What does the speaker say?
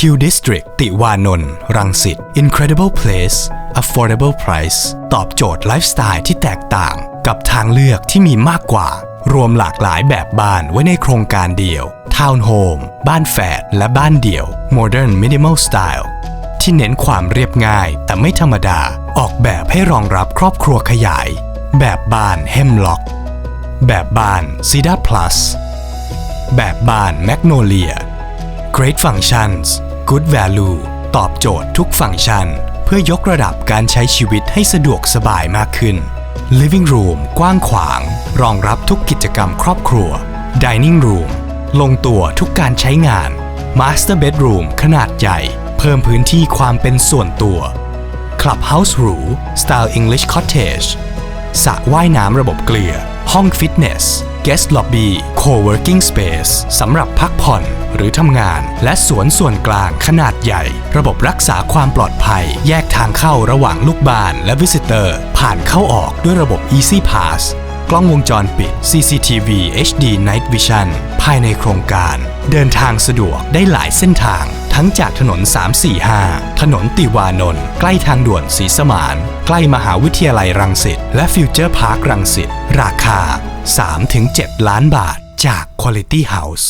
Q District ติวานนท์รังสิต Incredible Place Affordable Price ตอบโจทย์ไลฟ์สไตล์ที่แตกต่าง กับทางเลือกที่มีมากกว่า รวมหลากหลายแบบบ้านไว้ในโครงการเดียวทาวน์โฮมบ้านแฝดและบ้านเดี่ยว Modern Minimal Style ที่เน้นความเรียบง่ายแต่ไม่ธรรมดาออกแบบให้รองรับครอบครัวขยาย แบบบ้านเฮมล็อก แบบบ้าน Cedar Plus แบบบ้าน Magnolia Great Functions Good Value ตอบโจทย์ทุกฟังก์ชัน เพื่อยกระดับการใช้ชีวิตให้สะดวกสบายมากขึ้น Living Room กว้างขวาง รองรับทุกกิจกรรมครอบครัว Dining Room ลงตัวทุกการใช้งาน Master Bedroom ขนาดใหญ่ เพิ่มพื้นที่ความเป็นส่วนตัว Clubhouse หรู Style English Cottage สระว่ายน้ำระบบเกลือ ห้องฟิตเนส Guest Lobby Co-working Space สำหรับพักผ่อนหรือทำงาน และสวนส่วนกลางขนาดใหญ่ ระบบรักษาความปลอดภัย แยกทางเข้าระหว่างลูกบ้านและ Visitor ผ่านเข้าออกด้วยระบบ Easy Pass กล้องวงจรปิด CCTV HD Night Vision ภายในโครงการ เดินทางสะดวกได้หลายเส้นทาง ทั้งจากถนน 345 ถนนติวานนท์ใกล้ทางด่วนศรีสมาน ใกล้มหาวิทยาลัยรังสิตและฟิวเจอร์พาร์ครังสิตราคา 3-7 ล้านบาทจาก Quality House